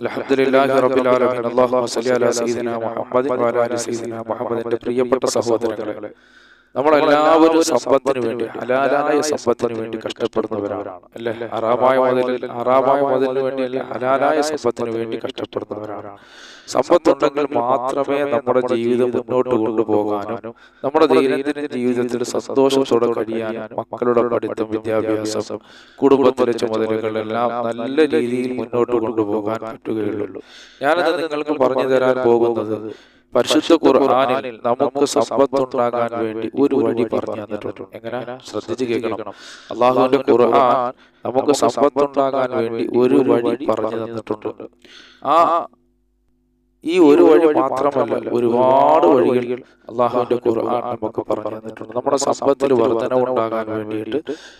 الحمد لله رب العالمين. اللهم صل على سيدنا محمد وعلى آل سيدنا محمد النبي صلى الله നമ്മളെല്ലാവരും സമ്പത്തിന് വേണ്ടി ഹലാലായ സമ്പത്തിന് വേണ്ടി കഷ്ടപ്പെടുന്നവരാണ്. അല്ലെ? അറാമായ മുതൽ അറാമായ മുതലിന് വേണ്ടിയല്ല ഹലാലായ സമ്പത്തിന് വേണ്ടി കഷ്ടപ്പെടുന്നവരാണ്. സമ്പത്തുണ്ടെങ്കിൽ മാത്രമേ നമ്മുടെ ജീവിതം മുന്നോട്ട് കൊണ്ടുപോകാനും നമ്മുടെ ദൈനംദിന ജീവിതത്തിൽ സന്തോഷം കഴിയാനും മക്കളുടെ പഠിത്തം വിദ്യാഭ്യാസം കുടുംബത്തിലെ ചുമതലകളെല്ലാം നല്ല രീതിയിൽ മുന്നോട്ട് കൊണ്ടുപോകാൻ പറ്റുകയുള്ളൂ. ഞാനത് നിങ്ങൾക്ക് പറഞ്ഞു തരാൻ പോകുന്നത് പരിശുദ്ധ ഖുർആനിൽ നമുക്ക് സമ്പത്തുണ്ടാകാൻ വേണ്ടി ഒരു വഴി പറഞ്ഞു തന്നിട്ടുണ്ട്. എങ്ങനെ? ശ്രദ്ധിച്ചു കേൾക്കണം. അള്ളാഹുവിന്റെ ഖുർആൻ നമുക്ക് സമ്പത്തുണ്ടാകാൻ വേണ്ടി ഒരു വഴി പറഞ്ഞു തന്നിട്ടുണ്ട്. ആ ഈ ഒരു വഴി മാത്രമല്ല ഒരുപാട് വഴികൾ അള്ളാഹുവിന്റെ ഖുർആൻ നമുക്ക് പറഞ്ഞു തന്നിട്ടുണ്ട്. നമ്മുടെ സമ്പത്തിൽ വർധന ഉണ്ടാകാൻ വേണ്ടിയിട്ട്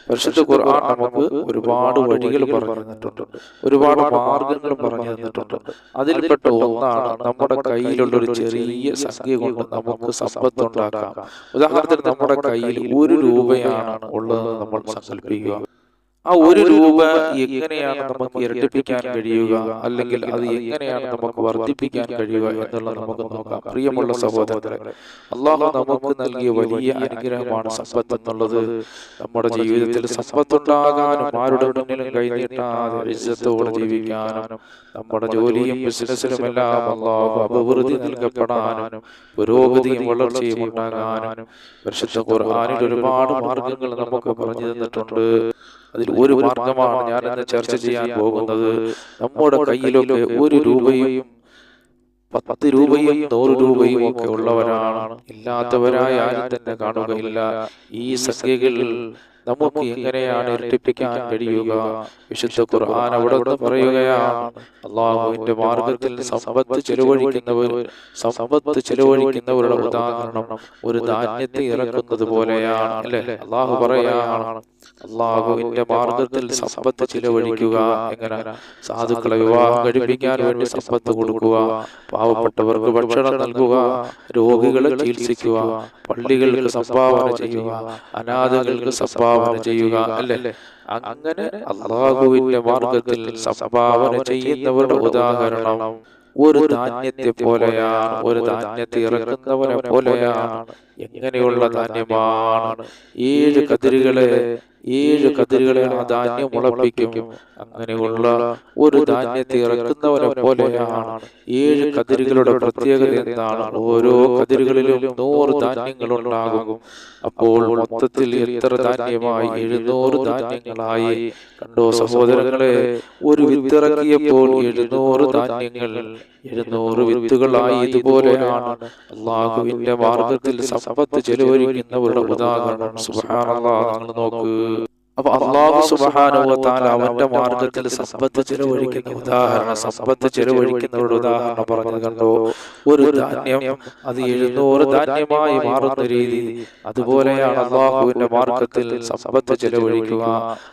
പരിശുദ്ധ ഖുർആൻ നമുക്ക് ഒരുപാട് വഴികൾ പറഞ്ഞു തന്നിട്ടുണ്ട്. ഒരുപാട് മാർഗങ്ങൾ പറഞ്ഞു തന്നിട്ടുണ്ട്. അതിൽപ്പെട്ട ഒന്നാണ് നമ്മുടെ കയ്യിലുള്ള ഒരു ചെറിയ സംഖ്യ കൊണ്ട് നമുക്ക് സമ്പത്ത് ഉണ്ടാക്കാം. ഉദാഹരണത്തിന് നമ്മുടെ കയ്യിൽ ഒരു രൂപയാണ് ഉള്ളത് നമ്മൾ സങ്കല്പിക്കുക. ആ ഒരു രൂപ എങ്ങനെയാണ് നമുക്ക് ഇരട്ടിപ്പിക്കാൻ കഴിയുക? അല്ലെങ്കിൽ അത് എങ്ങനെയാണ് നമുക്ക് വർദ്ധിപ്പിക്കാൻ കഴിയുക എന്നുള്ളത് നമുക്ക് നോക്കാം. പ്രിയമുള്ള സഹോദരങ്ങളെ അള്ളാഹു നമുക്ക് നൽകിയ വലിയ അനുഗ്രഹമാണ് സമ്പത്ത് എന്നുള്ളത്. നമ്മുടെ ജീവിതത്തിൽ സമ്പത്തുണ്ടാകാനും ആരുടെ മുന്നിലും കഴിഞ്ഞിട്ടാതെ ഇജ്ജത്തോടെ ജീവിക്കാനും നമ്മുടെ ജോലിയും ബിസിനസ്സിലും എല്ലാം അള്ളാഹു അഭിവൃദ്ധി നൽകപ്പെടാനും പുരോഗതിയും വളർച്ചയും ഉണ്ടാകാനും പരിശുദ്ധ ഖുർആാനിൽ ഒരുപാട് മാർഗങ്ങൾ നമുക്ക് പറഞ്ഞു തന്നിട്ടുണ്ട്. അതിൽ ഒരു മാർഗമാണ് ഞാൻ ഇന്ന് ചർച്ച ചെയ്യാൻ പോകുന്നത്. നമ്മുടെ കയ്യിലൊക്കെ ഒരു രൂപയും പത്ത് രൂപയും നൂറ് രൂപയും ഒക്കെ ഉള്ളവരാണ്. ഇല്ലാത്തവരായ ആരും തന്നെ കാണുകയില്ല. ഈ സംഖ്യകൾ നമുക്ക് എങ്ങനെയാണ് ഇരട്ടിപ്പിക്കാൻ കഴിയുക? വിശുദ്ധ ഖുർആൻ അവിടെ നിന്ന് പറയുകയാണ്. അള്ളാഹുവിന്റെ മാർഗത്തിൽ സമ്പത്ത് ചെലവഴിക്കുന്നവർ സമ്പത്ത് ചെലവഴിക്കുന്നവരുടെ ഉദാഹരണം ഒരു ധാന്യത്തെ ഇറക്കുന്നത് പോലെയാണ്. അല്ലെ? അള്ളാഹു പറയാണ്. അള്ളാഹുവിന്റെ മാർഗത്തിൽ സമ്പത്ത് ചിലവഴിക്കുക എങ്ങനെ സാധുക്കളെ വിവാഹം കഴിപ്പിക്കാൻ വേണ്ടി സമ്പത്ത് കൊടുക്കുക. പാവപ്പെട്ടവർക്ക് ഭക്ഷണം നൽകുക. രോഗികളെ ചികിത്സിക്കുക. പള്ളികൾക്ക് സംഭാവന ചെയ്യുക. അനാഥകൾക്ക് സംഭാവന ചെയ്യുക. അല്ലേ? അങ്ങനെ അള്ളാഹുവിന്റെ മാർഗത്തിൽ സംഭാവന ചെയ്യുന്നവരുടെ ഉദാഹരണം ഒരു ധാന്യത്തെ പോലെയാണ്. ഒരു ധാന്യത്തെ ഇറക്കുന്നവനെ പോലെയാണ്. എങ്ങനെയുള്ള ധാന്യമാണ്? ഏഴ് കതിരുകളെ ഏഴ് കതിരുകളെ ആ ധാന്യം മുളപ്പിക്കും. അങ്ങനെയുള്ള ഒരു ധാന്യത്തെ ഇറക്കുന്നവനെ പോലെയാണ്. ഏഴ് കതിരുകളുടെ പ്രത്യേകത എന്താണ്? ഓരോ കതിരുകളിലും നൂറ് ധാന്യങ്ങൾ ഉണ്ടാകും അപ്പോൾ മൊത്തത്തിൽ എത്ര ധാന്യമായി? എഴുന്നൂറ് ധാന്യങ്ങളായി. കണ്ടോ സഹോദരങ്ങളെ ഒരു വിത്തിറക്കിയപ്പോൾ എഴുന്നൂറ് ധാന്യങ്ങൾ എഴുന്നൂറ് വിത്തുകളായി ഇതുപോലെയാണ് അള്ളാഹുവിന്റെ മാർഗത്തിൽ സമ്പത്ത് ചെലവഴിക്കുന്നവരുടെ ഉദാഹരണം. നിങ്ങൾ നോക്ക്. അപ്പൊ അള്ളാഹു സുബാനുവത്താൽ അവന്റെ മാർഗത്തിൽ സമ്പത്ത് ചെലവഴിക്കുന്ന ഉദാഹരണം സമ്പത്ത് ചെലവഴിക്കുന്നവരുടെ ഉദാഹരണം പറഞ്ഞു കണ്ടോ ഒരു ധാന്യം അത് എഴുന്നൂറ് ധാന്യമായി മാറുന്ന രീതി. അതുപോലെയാണ് അള്ളാഹുവിന്റെ മാർഗത്തിൽ സമ്പത്ത് ചെലവഴിക്കുക.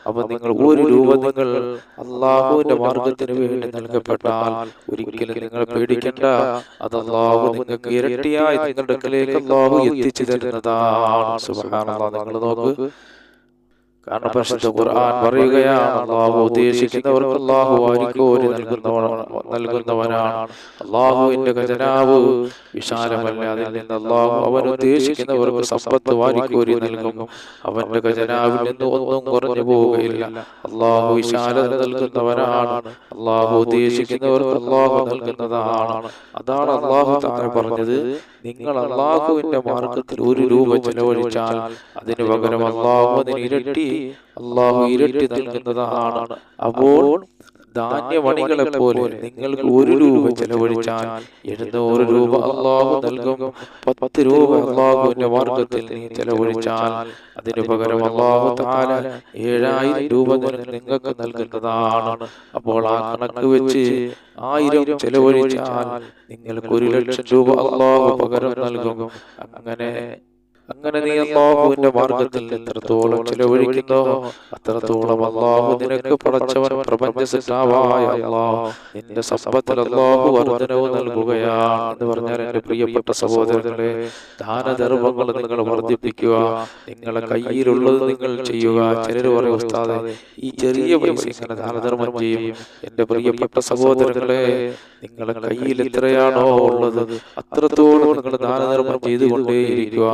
അപ്പൊ നിങ്ങൾ ഒരു രൂപ നിങ്ങൾ അള്ളാഹുവിന്റെ മാർഗത്തിന് വേണ്ടി നൽകപ്പെട്ടാൽ ഒരിക്കലും നിങ്ങൾ പേടിക്കണ്ട. അത് അള്ളാഹു നിങ്ങൾക്ക് ഇരട്ടിയായി നിങ്ങളുടെ അള്ളാഹു എത്തിച്ചു തരുന്നതാണ്. സുബാനുള്ള നിങ്ങൾ നോക്ക്. കാരണം പരിശുദ്ധ ഖുർആൻ പറയുകയാണ് അള്ളാഹു ഉദ്ദേശിക്കുന്നവർക്ക് അള്ളാഹു വാരിക്കോരി നൽകുന്നവനാണ് അള്ളാഹുവിന്റെ ഖജനാവ് വിശാലമല്ല. അതിൽ നിന്ന് അള്ളാഹു അവൻ ഉദ്ദേശിക്കുന്നവർക്ക് സമ്പത്ത് വാരിക്കോരി നൽകും. അവന്റെ ഖജനാവിൽ നിന്ന് ഒന്നും കുറഞ്ഞു പോവുകയില്ല. അള്ളാഹു വിശാലത നൽകുന്നവനാണ് അള്ളാഹു ഉദ്ദേശിക്കുന്നവർക്ക് അള്ളാഹു നൽകുന്നതാണ്. അതാണ് അള്ളാഹു താരം പറഞ്ഞത്. നിങ്ങൾ അള്ളാഹുവിന്റെ മാർഗത്തിൽ ഒരു രൂപ ചെലവഴിച്ചാൽ അതിന് പകരം അള്ളാഹു അതിന് ഇരട്ടി അള്ളാഹു ഇരട്ടി നൽകുന്നതാണ്. അപ്പോൾ ധാന്യമണികളെ പോലെ നിങ്ങൾക്ക് ഒരു രൂപ ചെലവഴിച്ചാൽ എഴുന്നൂറ് രൂപ അള്ളാഹു നൽകും. പത്ത് രൂപ അള്ളാഹുവിന്റെ മാർഗത്തിൽ നീ ചെലവഴിച്ചാൽ അതിനു പകരം അള്ളാഹു താല ഏഴായിരം രൂപ നിങ്ങൾക്ക് നൽകുന്നതാണ്. അപ്പോൾ ആ കണക്ക് വെച്ച് ആയിരം ചെലവഴിച്ചാൽ നിങ്ങൾക്ക് ഒരു ലക്ഷം രൂപ അള്ളാഹു പകരം നൽകും. അങ്ങനെ അങ്ങനെ നീ അള്ളാഹുവിന്റെ മാർഗത്തിൽ എത്രത്തോളം ചിലവഴിക്കുന്നോ അത്രത്തോളം അള്ളാഹു നിനക്ക് പടച്ചവൻ പ്രപഞ്ച സിദ്ധാവായ അള്ളാഹു നിന്റെ സമ്പത്തിൽ അള്ളാഹു വർധനവ് നൽകുകയാണ് എന്ന് പറഞ്ഞാൽ എന്റെ പ്രിയപ്പെട്ട സഹോദരങ്ങളെ ദാനധർമ്മങ്ങൾ നിങ്ങൾ വർദ്ധിപ്പിക്കുക. നിങ്ങളെ കയ്യിലുള്ളത് നിങ്ങൾ ചെയ്യുക. ചിലർ പറയും ഉസ്താദെ ഈ ചെറിയ പൈസ ഇങ്ങനെ ദാനധർമ്മം ചെയ്യും. എന്റെ പ്രിയപ്പെട്ട സഹോദരങ്ങളെ നിങ്ങളെ കയ്യിൽ എത്രയാണോ ഉള്ളത് അത്രത്തോളം നിങ്ങൾ ദാനധർമ്മം ചെയ്തുകൊണ്ടേയിരിക്കുക.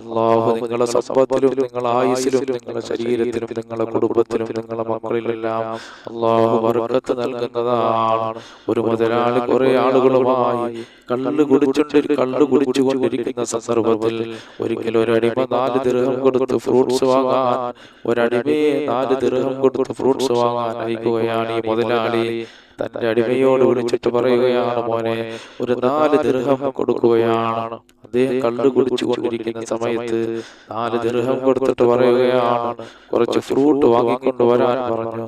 അള്ളാഹു നിങ്ങളെ സമ്പത്തിലും നിങ്ങളെ ആയുസിലും നിങ്ങളുടെ ശരീരത്തിലും നിങ്ങളുടെ കുടുംബത്തിലും നിങ്ങളുടെ മക്കളിലെല്ലാം അള്ളാഹു വർക്കത്ത് നൽകുന്നതാണ്. ഒരു മുതലാളി കുറെ ആളുകളുമായി കള്ള് കുടിച്ചുകൊണ്ട് കള്ള് കുടിച്ചുകൊണ്ടിരിക്കുന്ന സന്ദർഭത്തിൽ ഒരിക്കലും ഒരടിമ നാല് ദീർഘം കൊടുത്ത് ഫ്രൂട്ട്സ് വാങ്ങാൻ ഒരടിമയെ നാല് ദീർഘം കൊടുത്ത് ഫ്രൂട്ട്സ് വാങ്ങാൻ അയക്കുകയാണ് ഈ മുതലാളി. തന്റെ അടിമയോട് വിളിച്ചിട്ട് പറയുകയാണ് മോനെ ഒരു നാല് ദീർഘം കൊടുക്കുകയാണ്. അദ്ദേഹം കള്ളു കുടിച്ചു കൊണ്ടിരിക്കുന്ന സമയത്ത് നാല് ദീർഘം കൊടുത്തിട്ട് പറയുകയാണ്. കുറച്ച് ഫ്രൂട്ട് വാങ്ങിക്കൊണ്ട് വരാൻ പറഞ്ഞു.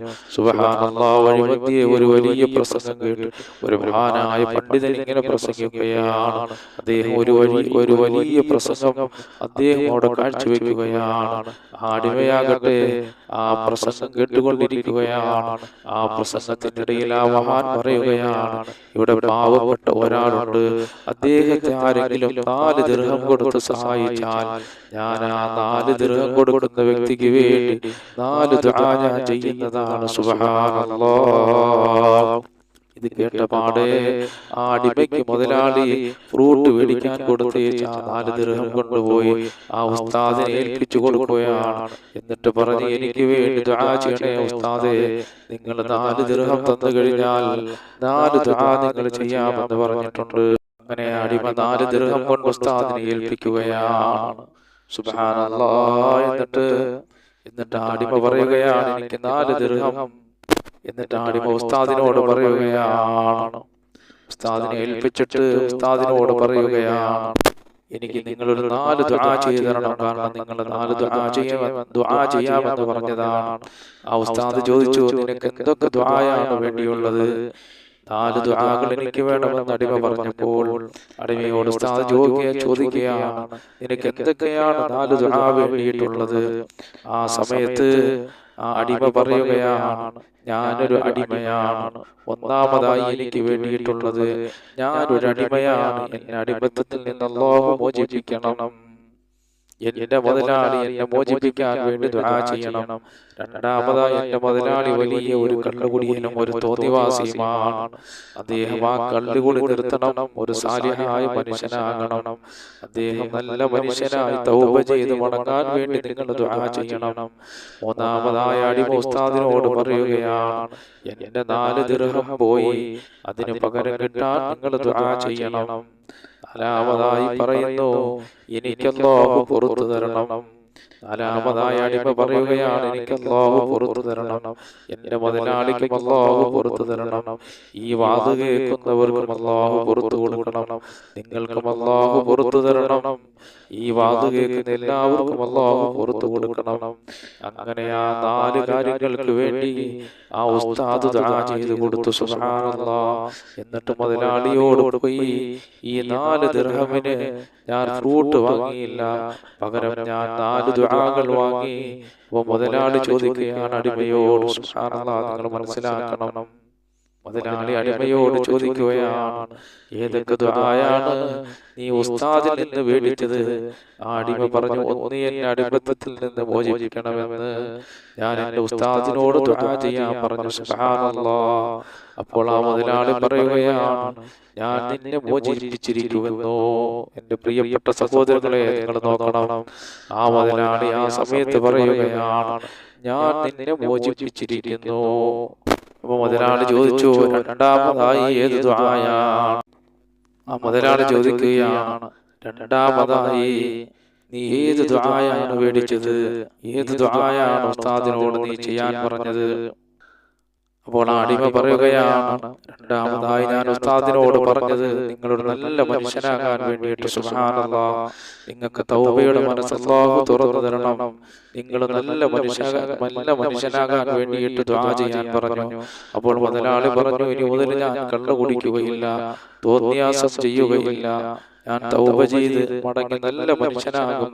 വഴിമധ്യേ ഒരു വലിയ പ്രസംഗം കേട്ട് ഒരു മഹാനായ പണ്ഡിതൻ ഇങ്ങനെ പ്രസംഗിക്കുകയാണ്. അദ്ദേഹം ഒരു വലിയ ഒരു വലിയ പ്രസംഗം അദ്ദേഹം അവിടെ കാഴ്ചവെക്കുകയാണ്. അടിമയാകട്ടെ ആ പ്രസംഗം കേട്ടുകൊണ്ടിരിക്കുകയാണ്. ആ പ്രസംഗത്തിനിടയിൽ ആ മഹാൻ പറയുകയാണ് ഇവിടെ പാവപ്പെട്ട ഒരാളുണ്ട്. അദ്ദേഹത്തെ ആരെങ്കിലും നാല് ദീർഘം കൊടുത്ത് സഹായിച്ചാൽ ഞാൻ ആ നാല് ദീർഘം കൊടുക്കുന്ന വ്യക്തിക്ക് വേണ്ടി നാല് ദുആ ഞാൻ ചെയ്യുന്നതാണ്. സുബ്ഹാനല്ലാഹ് ഇത് കേട്ട പാടെ ആ അടിമയ്ക്ക് മുതലാളി ഫ്രൂട്ട് മേടിക്കാൻ കൊടുത്തേച്ച് ആ നാല് ദൃഹം കൊണ്ടുപോയി ആ ഉസ്താദിനെ ഏൽപ്പിച്ചു കൊടുക്കുകയാണ്. എന്നിട്ട് പറഞ്ഞ് എനിക്ക് വേണ്ടി ദുആ ചെയ്യണേ ഉസ്താദെ. നിങ്ങൾ നാല് ദൃഹം തന്നു കഴിഞ്ഞാൽ നാല് ദുആ നിങ്ങൾ ചെയ്യാമെന്ന് പറഞ്ഞിട്ടുണ്ട്. അങ്ങനെ അടിമ നാല് ദൃഹം കൊണ്ട് ഉസ്താദിനെ ഏൽപ്പിക്കുകയാണ്. സുബ്ഹാനല്ലാഹ് എന്നിട്ട് എന്നിട്ട് ആടിമ അടിമ പറയുകയാണ് എനിക്ക് നാല് ദീർഘം എന്നിട്ട് ആടിമ ഉസ്താദിനോട് പറയുകയാണ്. ഉസ്താദിനെ ഏൽപ്പിച്ചിട്ട് ഉസ്താദിനോട് പറയുകയാണ്. എനിക്ക് നിങ്ങളൊരു നാല് ദുആ ചെയ്തു തരണം. കാരണം നിങ്ങൾ നാല് ദുആ ചെയ്യാൻ ദുആ ചെയ്യാമെന്ന് പറഞ്ഞതാണ്. ആ ഉസ്താദ് ചോദിച്ചു നിനക്ക് എന്തൊക്കെ ദുആയാണ് വേണ്ടിയുള്ളത്? നാല് ദുആകൾ എനിക്ക് വേണമെന്ന് അടിമ പറഞ്ഞപ്പോൾ അടിമയോട് ഉസ്താദ് ചോദിക്കുക ചോദിക്കുകയാണ്. നിനക്ക് എന്തൊക്കെയാണ് നാല് ദുആ വേണ്ടിയിട്ടുള്ളത്? ആ സമയത്ത് ആ അടിമ പറയുകയാണ്. ഞാനൊരു അടിമയാണ്. ഒന്നാമതായി എനിക്ക് വേണ്ടിയിട്ടുള്ളത് ഞാനൊരു അടിമയാണ്. എന്നെ അടിമത്തത്തിൽ നിന്ന് മോചിപ്പിക്കണം. എന്റെ മുതലാളി എന്നെ മോചിപ്പിക്കാൻ വേണ്ടി ദുആ ചെയ്യണം. രണ്ടാമതായി എന്റെ മുതലാളി വലിയ ഒരു കള്ളുകുടിയനും ഒരു തോതിവാസിയുമാണ്. അദ്ദേഹം ആ കള്ളുകുടി നിർത്തണം. ഒരു സാലിഹായ മനുഷ്യനാകണം. അദ്ദേഹം നല്ല മനുഷ്യനായി തൗബ ചെയ്ത് മടങ്ങാൻ വേണ്ടി നിങ്ങൾ ദുആ ചെയ്യണം. മൂന്നാമതായ അടിമ ഉസ്താദിനോട് പറയുകയാണ് എന്റെ നാല് ദീർഘം പോയി. അതിന് പകരം കിട്ടാൻ നിങ്ങൾ ദുആ ചെയ്യണം. നാലാമതായി പറയുന്നു എനിക്കെന്തോ പുറത്തു തരണം. നാലാമതായ അടിമ പറയുകയാണ് എനിക്ക് അല്ലാഹു പുറത്തു തരണം. എന്റെ മുതലാളിക്കും അല്ലാഹു പുറത്തു തരണം. ഈ വാത് കേൾക്കുന്നവർക്കും അല്ലാഹു പുറത്തു കൊടുക്കണം. നിങ്ങൾക്കും അല്ലാഹു പുറത്തു തരണം. ഈ വാത് കേൾക്കുന്ന എല്ലാവർക്കും അല്ലാഹു പുറത്തു കൊടുക്കണം. അങ്ങനെ ആ നാല് കാര്യങ്ങൾക്ക് വേണ്ടി ആ ഉസ്താദ് ചെയ്ത് കൊടുത്തു. സുഹാനല്ല എന്നിട്ട് മുതലാളിയോട് പോയി ഈ നാല് ദിർഹമിന് ഞാൻ ഫ്രൂട്ട് വാങ്ങിയില്ല. പകരം ഞാൻ നാല് ദുആകൾ വാങ്ങി മുതലാളി ചോദിക്കുകയാണ് അടിമയോട് നിങ്ങൾ മനസ്സിലാക്കണം. മുതലാളി അടിമയോട് ചോദിക്കുകയാണ് ഏതൊക്കെ ദുആയാണ് നീ ഉസ്താദിൽ നിന്ന് വേടിച്ചത്? ആ അടിമ പറഞ്ഞു ഒന്ന് എന്നെ അടിമത്തത്തിൽ നിന്ന് മോചിപ്പിക്കണമെന്ന് ഞാൻ എന്റെ ഉസ്താദിനോട് ദുആ ചെയ്യാൻ പറഞ്ഞു സുബ്ഹാനല്ലാഹ് അപ്പോൾ ആ മുതലാളി പറയുകയാണ് ഞാൻ നിന്നെ മോചിപ്പിച്ചിരിക്കുമെന്നോ? എന്റെ പ്രിയപ്പെട്ട സഹോദരങ്ങളെ നിങ്ങൾ നോക്കണം. ആ മുതലാളി ആ സമയത്ത് പറയുകയാണ് ഞാൻ നിന്നെ മോചിപ്പിച്ചിരിക്കുന്നു. അപ്പൊ മുതലാളി ചോദിച്ചു രണ്ടാമതായി ഏത് ദ്വായാണ്? ആ മുതലാളി ചോദിക്കുകയാണ് രണ്ടാമതായി നീ ഏത് ദ്വായാണ് മേടിച്ചത്? ഏത് ദ്വായാണ് ഉസ്താദിനോട് നീ ചെയ്യാൻ പറഞ്ഞത്? അപ്പോൾ അടിമ പറയുകയാണ് രണ്ടാമതായി ഞാൻ ഉസ്താദിനോട് പറഞ്ഞത് നിങ്ങളൊരു നല്ല മനുഷ്യനാകാൻ വേണ്ടിയിട്ട് സുഹാനല്ല നിങ്ങൾക്ക് തൗബയുടെ മനസ്സല്ലാഹു തുറന്നു തരണം. നിങ്ങൾ നല്ല മനുഷ്യ നല്ല മനുഷ്യനാകാൻ വേണ്ടിയിട്ട് ദ്വാ ചെയ്യാൻ പറഞ്ഞു. അപ്പോൾ മുതലാളി പറഞ്ഞു ഇനി മുതൽ ഞാൻ കണ്ണു കുടിക്കുകയില്ല തോന്നിയാസം ചെയ്യുകയില്ല ഞാൻ തൗബ ചെയ്ത് മടങ്ങി നല്ല മനുഷ്യനാകും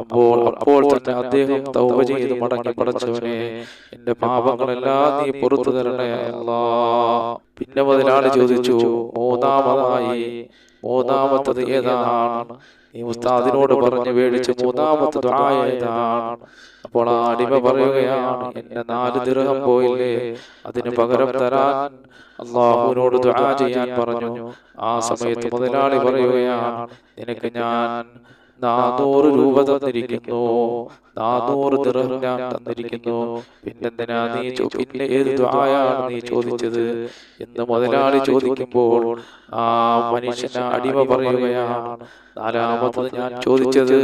അപ്പോൾ അപ്പോൾ തന്നെ അദ്ദേഹം തൗബ ചെയ്ത് മടങ്ങി പടച്ചവനെ എന്റെ പാപങ്ങളെല്ലാം നീ പുറത്തു തരണേ അല്ലാ. പിന്നെ മുതലാളി ചോദിച്ചു മൂന്നാമതായി മൂന്നാമത്തത് ഏതാണ്? നീ ഉസ്താദിനോട് പറഞ്ഞു മേടിച്ച് മൂന്നാമത്തത് ഏതാണ് അപ്പോൾ ആ അടിമ പറയുകയാണ് എന്നെ നാല് ദീർഘം പോയില്ലേ? അതിന് പകരം തരാൻ അള്ളാഹുവിനോട് ദുആ ചെയ്യാൻ പറഞ്ഞു. ആ സമയത്ത് മുതലാളി പറയുകയാണ് നിനക്ക് ഞാൻ നാനൂറ് രൂപ തന്നിരിക്കുന്നു. നാനൂറ് ദിർഹം ഞാൻ തന്നിരിക്കുന്നു. പിന്നെന്തിനാ നീ പിന്നെ ഏത് ദ്വായാണ് നീ ചോദിച്ചത്? എന്ന് മുതലാളി ചോദിക്കുമ്പോൾ ആ മനുഷ്യന് അടിമ പറയുകയാണ്. നാലാമത്തത് ഞാൻ ചോദിച്ചത്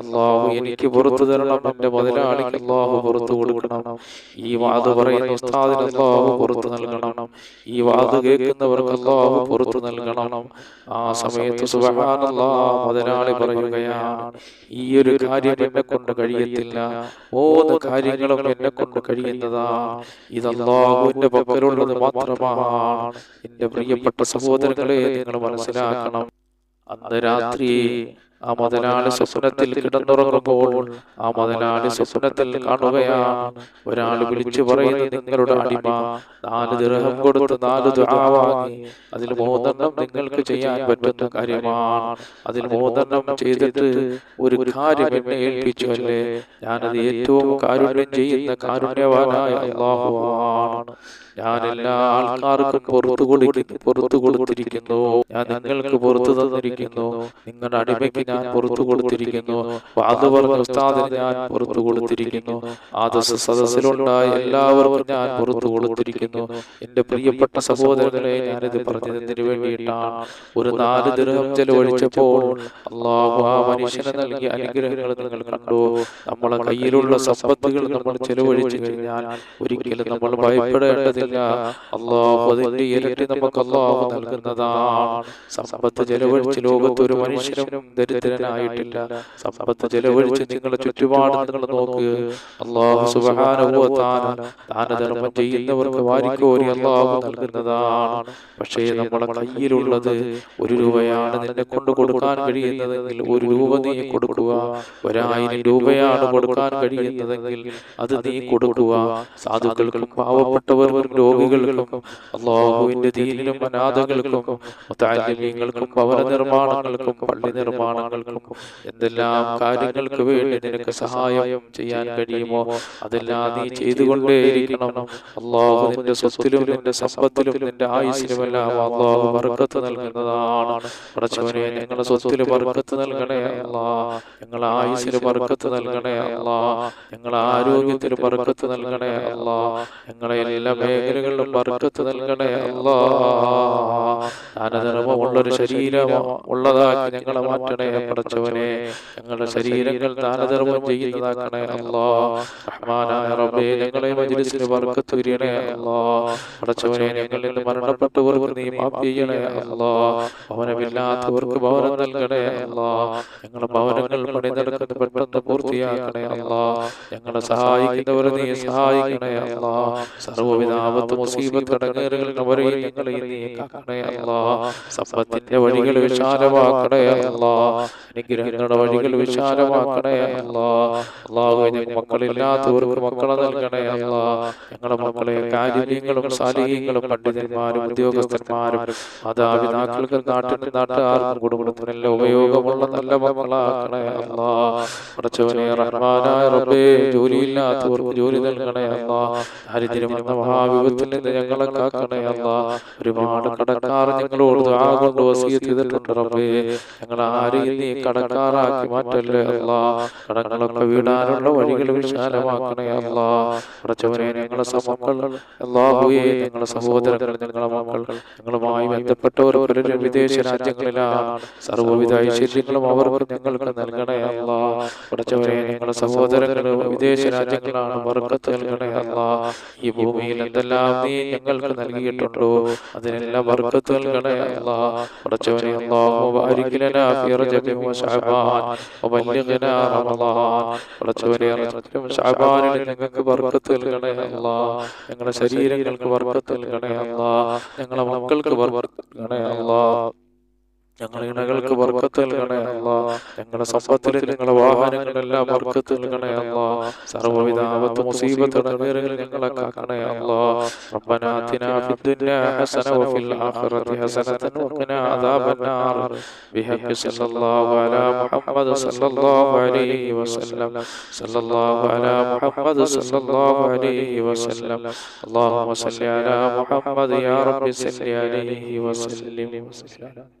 അള്ളാഹു എനിക്ക് പുറത്തു തരണം. എന്റെ മുതലാളിക്ക് അള്ളാഹു പുറത്തു കൊടുക്കണം. ഈ വാത് പറയുന്ന ഉസ്താദിന് അള്ളാഹു പുറത്തു നൽകണം. ഈ വാത് കേൾക്കുന്നവർക്ക് അള്ളാഹു പുറത്തു നൽകണം. ആ സമയത്ത് സുബഹാനല്ലാ മുതലാളി പറയുകയാണ്. ഈ ഒരു കാര്യം എന്നെ കൊണ്ട് കഴിയത്തില്ല മൂന്ന് കാര്യങ്ങളും എന്നെ കൊണ്ട് കഴിയുന്നതാ ഇത് അള്ളാഹുവിന്റെ പക്കലുള്ളത് മാത്രമാണ്. എന്റെ പ്രിയപ്പെട്ട സഹോദരങ്ങളെ നിങ്ങൾ മനസ്സിലാക്കണം. അന്ന് രാത്രി ആ മുതലാളി സ്വപ്നത്തിൽ കിടന്നുറങ്ങുമ്പോൾ ആ മുതലാളി സ്വപ്നത്തിൽ കാണുകയാണ്. ഒരാൾ വിളിച്ചു പറയുന്നത് നിങ്ങളുടെ അടിമ നാല് ദൃഹം കൊടുത്ത് നാല് വാങ്ങി. അതിൽ മൂന്നെണ്ണം നിങ്ങൾക്ക് ചെയ്യാൻ പറ്റുന്ന കാര്യമാണ്. അതിൽ മൂന്നെണ്ണം ചെയ്തിട്ട് ഒരു കാര്യം എന്നെ ഏൽപ്പിച്ചു അല്ലേ? ഞാനത് ഏറ്റവും കാരുണ്യം ചെയ്യുന്ന കാരുണ്യവാനായ അള്ളാഹുവാണ് ഞാൻ എല്ലാ ആൾക്കാർക്കും പുറത്തു കൊടുക്കുന്നു പുറത്തു കൊടുത്തിരിക്കുന്നു. ഞാൻ നിങ്ങൾക്ക് പുറത്തു തന്നിരിക്കുന്നു. നിങ്ങളുടെ അടിമയ്ക്ക് ഞാൻ പുറത്തു കൊടുത്തിരിക്കുന്നു. ഉസ്താദിന് ഞാൻ പുറത്തു കൊടുത്തിരിക്കുന്നു. ആദർശ ദസ സദസ്സിലുണ്ടായ എല്ലാവർക്കും ഞാൻ പുറത്തു കൊടുത്തിരിക്കുന്നു. എന്റെ പ്രിയപ്പെട്ട സഹോദരങ്ങളെ ഞാനിത് പറഞ്ഞതിന് വേണ്ടിയിട്ടാണ്. ഒരു നാല് ദൃഹം ചെലവഴിച്ചപ്പോൾ അള്ളാഹു ആ മനുഷ്യന് നൽകിയ അനുഗ്രഹങ്ങൾ നിങ്ങൾ കണ്ടു. നമ്മളെ കയ്യിലുള്ള സമ്പത്തുകൾ നമ്മൾ ചെലവഴിച്ചു കഴിഞ്ഞാൽ ഒരിക്കലും നമ്മൾ ഭയപ്പെടേണ്ടതില്ല അള്ളാഹു അതിന്റെ ഇരട്ടി നമുക്ക് അള്ളാഹു നൽകുന്നതാണ്. സമ്പത്ത് ചെലവഴിച്ച് ലോകത്ത് ഒരു മനുഷ്യനും ദരിദ്രനായിട്ടില്ല. സമ്പത്ത് ചെലവഴിച്ച് നിങ്ങളെ ചുറ്റുപാട് നിങ്ങൾ നോക്ക്. അള്ളാഹു തആല ദാനധർമ്മം ചെയ്യുന്നവർക്ക് വാരിക്കോരി അള്ളാഹു നൽകുന്നതാണ്. പക്ഷേ നമ്മളെ കയ്യിലുള്ളത് ഒരു രൂപയാണ് നിന്നെ കൊണ്ട് കൊടുക്കാൻ കഴിയുന്നതെങ്കിൽ ഒരു രൂപ നീ കൊടുക്കുക. ഒരായിരം രൂപയാണ് കൊടുക്കാൻ കഴിയുന്നതെങ്കിൽ അത് നീ കൊടുക്കുക. സാധുക്കൾക്കും പാവപ്പെട്ടവർക്കും രോഗികൾക്കും അള്ളാഹുവിന്റെ ദീനിലും അനാഥകൾക്കും മുത്താലിമീങ്ങൾക്കും ഭവന നിർമ്മാണങ്ങൾക്കും പള്ളി നിർമ്മാണങ്ങൾക്കും എന്തെല്ലാം കാര്യങ്ങൾക്ക് വേണ്ടി നിനക്ക് സഹായം ചെയ്യാൻ കഴിയുമോ? അതെല്ലാം നീ ചെയ്തുകൊണ്ടേയിരിക്കണം. അള്ളാഹു നിന്റെ സ്വത്തിലും നിന്റെ സമ്പത്തിലും നിന്റെ ആയുസിലുമെല്ലാം അള്ളാഹു ബർക്കത്ത് നൽകുന്നതാണ്. പടച്ചവനെ ഞങ്ങളുടെ സ്വത്തിൽ ബർക്കത്ത് നൽകണേ അല്ലാ. ഞങ്ങളെ ആയുസിൽ ബർക്കത്ത് നൽകണേ അല്ലാ. ഞങ്ങളെ ആരോഗ്യത്തിൽ ബർക്കത്ത് നൽകണേ അല്ലാ. ഞങ്ങളെ എല്ലാ മേഖലകളിലും ബർക്കത്ത് നൽകണേ അല്ലാ. ദാനധർമ്മമുള്ളൊരു ശരീരം ഉള്ളതാക്കി ഞങ്ങളെ മാറ്റണേ പടച്ചവനെ ഞങ്ങളുടെ ശരീരങ്ങൾ ദാനധർമ്മം ചെയ്യുന്നതാക്കണേ അല്ലാ. റഹ്മാനായ റബ്ബേ ഞങ്ങളെ മജ്ലിസിന് ബർക്കത്ത് വിരിയണേ അല്ലാ. പടച്ചവനെ ഞങ്ങളിൽ മരണപ്പെട്ടവർ മരണപ്പെട്ടവർക്ക് നീ മാപ്പ് ചെയ്യണേ അല്ലാ. ഭവനമില്ലാത്തവർക്ക് ഭവനം നൽകണേ അല്ലാ. ഞങ്ങളുടെ ഭവനങ്ങൾ പണിതെടുക്കുന്ന പെട്ടെന്ന് പൂർത്തിയാക്കണേ അല്ലാ. ഞങ്ങളെ സഹായിക്കുന്നവർ നീ സഹായിക്കണേ അല്ലാ. സർവവിധ ആപത്ത് മുസീബത്ത് അടങ്ങേറുകളിൽ അവരെയും ഞങ്ങളെ നീ കാക്കണേ അല്ലാ. സമ്പത്തിന്റെ വഴികൾ വിശാലമാക്കണേ അല്ലാ. അനുഗ്രഹങ്ങളുടെ വഴികൾ വിശാലമാക്കണേ അല്ലാ. അള്ളാഹു മക്കളില്ലാത്തവർക്ക് മക്കളെ നൽകണേ അല്ലാ. ഞങ്ങളുടെ മക്കളെ കാര്യങ്ങളും സാലിഹ്യങ്ങളും പണ്ഡിതന്മാരും ഉദ്യോഗസ്ഥന്മാരും മാതാപിതാക്കൾക്ക് നാട്ടിൽ നാട്ടുകാർക്കും കുടുംബത്തിനെല്ലാം ഉപയോഗമുള്ള നല്ല മക്കളാക്കണേ അല്ലാ. പടച്ചവനെ റഹ്മാനായ റബ്ബേ ജോലിയില്ലാത്തവർക്ക് ജോലി നൽകണേ അല്ലാ. ദാരിദ്ര്യം എന്ന മഹാവിപത്തിൽ നിന്ന് ഞങ്ങളെ കാക്കണേ അല്ല. ഒരുപാട് കടക്കാർ ഞങ്ങളോട് ദുആ കൊണ്ട് വസീയത്ത് ചെയ്തിട്ടുണ്ട് റബ്ബേ. ഞങ്ങൾ ആരെയും നീ കടക്കാറാക്കി മാറ്റല്ലേ അല്ല. കടങ്ങളൊക്കെ വീടാനുള്ള വഴികൾ വിശാലമാക്കണേ അല്ല. പടച്ചവനെ ഞങ്ങളെ സമക്കൾ. അല്ലാഹുവേ ഞങ്ങളെ സഹോദരങ്ങൾ ഞങ്ങളെ മക്കൾ. ഞങ്ങളുമായി ബന്ധപ്പെട്ടവർ പലരും വിദേശ രാജ്യങ്ങളിലാണ്. സർവവിധ ഐശ്വര്യങ്ങളും അവർക്ക് ഞങ്ങൾക്ക് നൽകണേ അല്ല. പടച്ചവനെ ഞങ്ങളുടെ സഹോദരങ്ങൾ വിദേശ രാജ്യങ്ങളാണ് ബർക്കത്ത് നൽകണേ അല്ല. ഈ ഭൂമിയിൽ എന്തെല്ലാം നീ ഞങ്ങൾക്ക് നൽകിയിട്ടുണ്ടോ? അതിനെല്ലാം അല്ലാ. പടച്ചവനെ അല്ലാഹു ബാരിക് ലനാ ഫി റജബിൻ വ ശഅബാൻ. വബല്ലിഗ്നാ റമളാൻ പടച്ചവനെ റജബിലും ശഅബാനിലും ഞങ്ങൾക്ക് ബർക്കത്ത് നൽകണേ അല്ലാ. ഞങ്ങളുടെ ശരീരങ്ങൾക്ക് ബർക്കത്ത് നൽകണേ അല്ലാ. ഞങ്ങളുടെ മക്കൾക്ക് ബർക്കത്ത് നൽകണേ അല്ലാ. ഞങ്ങളുടെ ഇണകൾക്ക് വർക്കത്ത് നൽകണേ അല്ല ഞങ്ങളുടെ സമ്പത്തിൽ ഞങ്ങളുടെ വാഹനങ്ങളെല്ലാം വർക്കത്ത് നൽകണേ അല്ല സർവ്വവിധ ആപത്ത് മുസീബത്ത് ഇടങ്ങേറുകൾ ഞങ്ങളെ കാക്കണേ അല്ല ربنا آتنا في الدنيا حسنة وفي الآخرة حسنة وقنا عذاب النار بحق صلى الله على محمد صلى الله عليه وسلم صلى الله على محمد صلى الله عليه وسلم اللهم صل على محمد يا رب صل عليه وسلم السلام